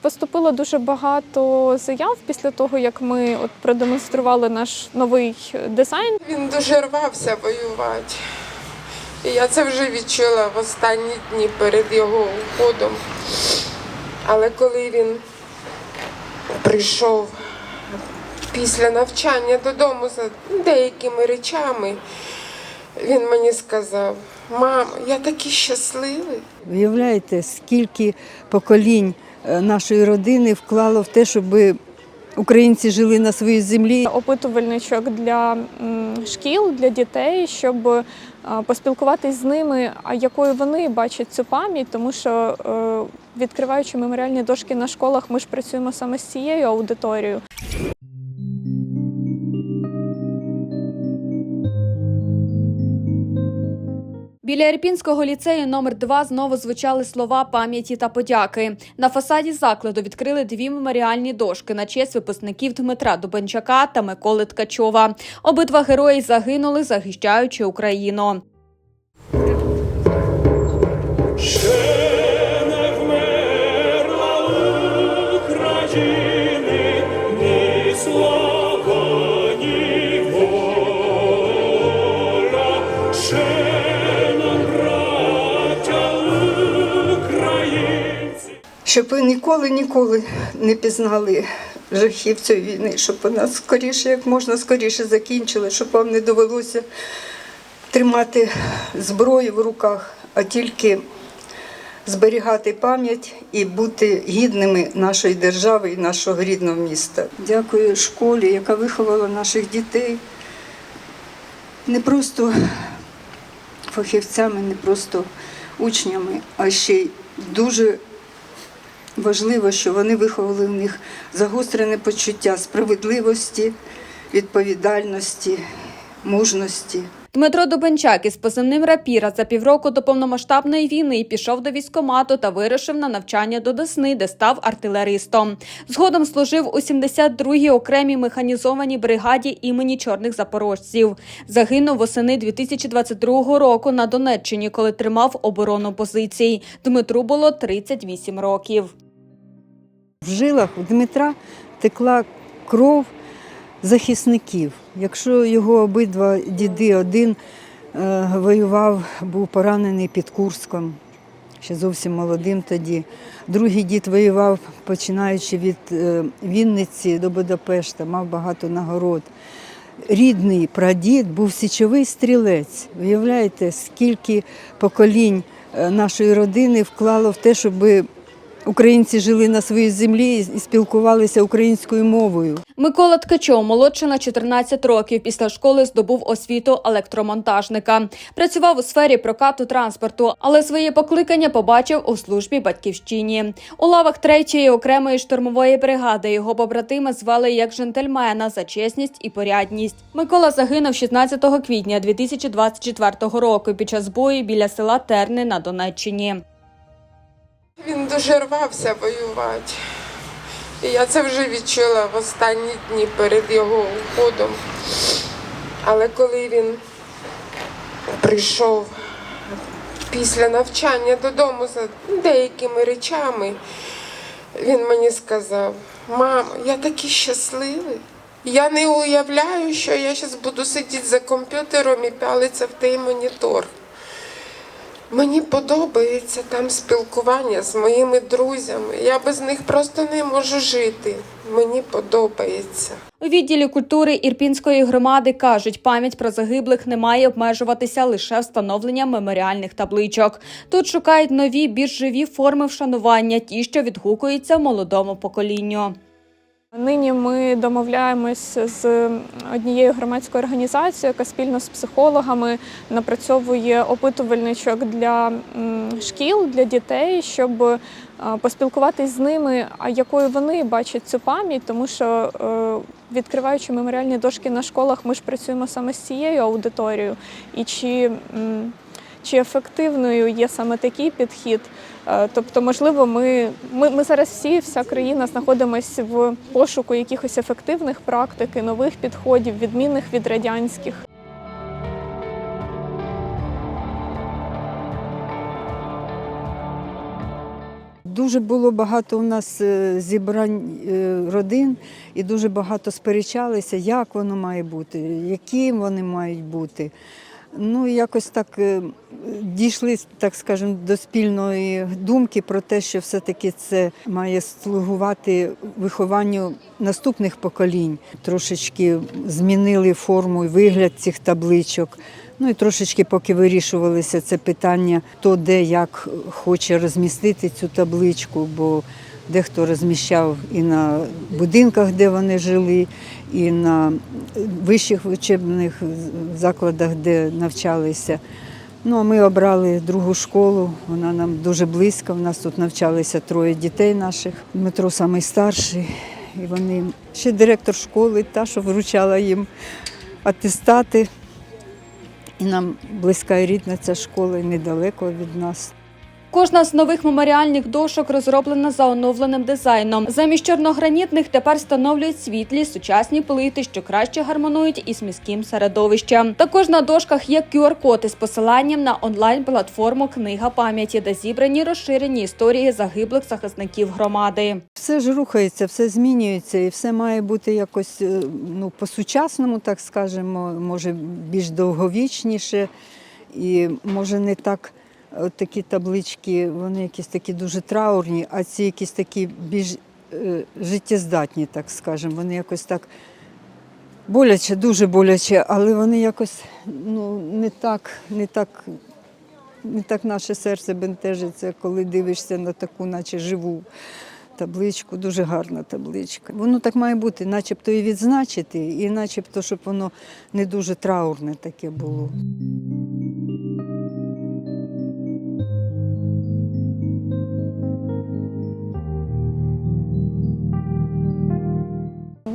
Поступило дуже багато заяв після того, як ми от продемонстрували наш новий дизайн. Він дуже рвався воювати. І я це вже відчула в останні дні перед його уходом. Але коли він прийшов після навчання додому за деякими речами, він мені сказав: Мамо, я такий щасливий. Уявляєте, скільки поколінь нашої родини вклало в те, щоб українці жили на своїй землі. Опитувальничок для шкіл, для дітей, щоб е, поспілкуватись з ними, а якою вони бачать цю пам'ять, тому що е, відкриваючи меморіальні дошки на школах, ми ж працюємо саме з цією аудиторією. Біля Ірпінського ліцею номер 2 знову звучали слова пам'яті та подяки. На фасаді закладу відкрили дві меморіальні дошки на честь випускників Дмитра Дубенчака та Миколи Ткачова. Обидва герої загинули, захищаючи Україну. Щоб ви ніколи ніколи не пізнали жахів цієї війни, щоб вона скоріше, як можна скоріше закінчила, щоб вам не довелося тримати зброю в руках, а тільки зберігати пам'ять і бути гідними нашої держави і нашого рідного міста. Дякую школі, яка виховала наших дітей не просто фахівцями, не просто учнями, а ще й дуже важливо, що вони виховали в них загострене почуття справедливості, відповідальності, мужності. Дмитро Дубенчак із позивним рапіра за півроку до повномасштабної війни пішов до військкомату та вирушив на навчання до Десни, де став артилеристом. Згодом служив у 72-й окремій механізованій бригаді імені чорних запорожців. Загинув восени 2022 року на Донеччині, коли тримав оборону позицій. Дмитру було 38 років. В жилах у Дмитра текла кров захисників. Якщо його обидва діди, один е, воював, був поранений під Курском, ще зовсім молодим тоді. Другий дід воював, починаючи від е, Вінниці до Будапешта, мав багато нагород. Рідний прадід був січовий стрілець. Уявляєте, скільки поколінь е, нашої родини вклало в те, щоб українці жили на своїй землі і спілкувалися українською мовою. Микола Ткачов, молодший на 14 років, після школи здобув освіту електромонтажника. Працював у сфері прокату транспорту, але своє покликання побачив у службі батьківщині. У лавах третьої окремої штурмової бригади його побратими звали як джентльмена за чесність і порядність. Микола загинув 16 квітня 2024 року під час бою біля села Терни на Донеччині. Він дуже рвався воювати. І я це вже відчула в останні дні перед його уходом. Але коли він прийшов після навчання додому за деякими речами, він мені сказав: Мамо, я такий щасливий. Я не уявляю, що я зараз буду сидіти за комп'ютером і пялитися в той монітор. Мені подобається там спілкування з моїми друзями. Я без них просто не можу жити. Мені подобається. У відділі культури Ірпінської громади кажуть, пам'ять про загиблих не має обмежуватися лише встановленням меморіальних табличок. Тут шукають нові, більш живі форми вшанування, ті, що відгукуються молодому поколінню. Нині ми домовляємось з однією громадською організацією, яка спільно з психологами напрацьовує опитувальничок для шкіл, для дітей, щоб е, поспілкуватись з ними, а якою вони бачать цю пам'ять, тому що е, відкриваючи меморіальні дошки на школах, ми ж працюємо саме з цією аудиторією. І чи чи ефективною є саме такий підхід. Е, Тобто, можливо, ми, ми, ми зараз всі, вся країна знаходимося в пошуку якихось ефективних практик, і нових підходів, відмінних від радянських. Дуже було багато у нас е, зібрань е, родин, і дуже багато сперечалися, як воно має бути, які вони мають бути. Ну, якось так е, дійшли, так скажемо, до спільної думки про те, що все-таки це має слугувати вихованню наступних поколінь. Трошечки змінили форму і вигляд цих табличок. Ну і трошечки, поки вирішувалося це питання, хто де як хоче розмістити цю табличку, бо дехто розміщав і на будинках, де вони жили, і на вищих учебних закладах, де навчалися. Ну, а ми обрали другу школу, вона нам дуже близька. У нас тут навчалися троє дітей наших. Дмитро найстарший. І вони ще директор школи, та, що вручала їм атестати. І нам близька і рідна ця школа, і недалеко від нас. Кожна з нових меморіальних дошок розроблена за оновленим дизайном. Замість чорногранітних тепер встановлюють світлі сучасні плити, що краще гармонують із міським середовищем. Також на дошках є QR-код із посиланням на онлайн-платформу Книга пам'яті, де зібрані розширені історії загиблих захисників громади. Все ж рухається, все змінюється, і все має бути якось е, ну, по-сучасному, так скажемо, може більш довговічніше. І може не так такі таблички, вони якісь такі дуже траурні, а ці якісь такі більш е, життєздатні, так скажемо. Вони якось так боляче, дуже боляче, але вони якось ну, не так, не так. Не так наше серце бентежиться, коли дивишся на таку, наче живу табличку, дуже гарна табличка. Воно так має бути, начебто і відзначити, і начебто, щоб воно не дуже траурне таке було.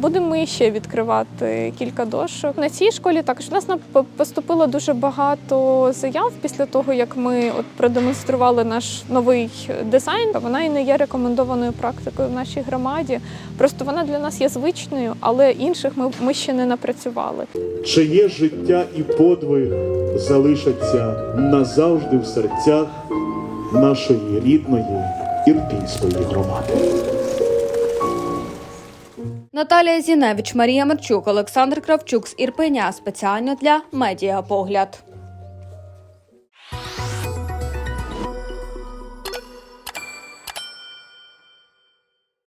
Будемо ми ще відкривати кілька дошок. На цій школі також у нас на- поступило дуже багато заяв після того, як ми от продемонстрували наш новий дизайн. Вона і не є рекомендованою практикою в нашій громаді. Просто вона для нас є звичною, але інших ми, ми ще не напрацювали. чиє життя і подвиг залишаться назавжди в серцях нашої рідної ірпінської громади. Наталія Зіневич, Марія Марчук, Олександр Кравчук з Ірпеня спеціально для медіапогляд.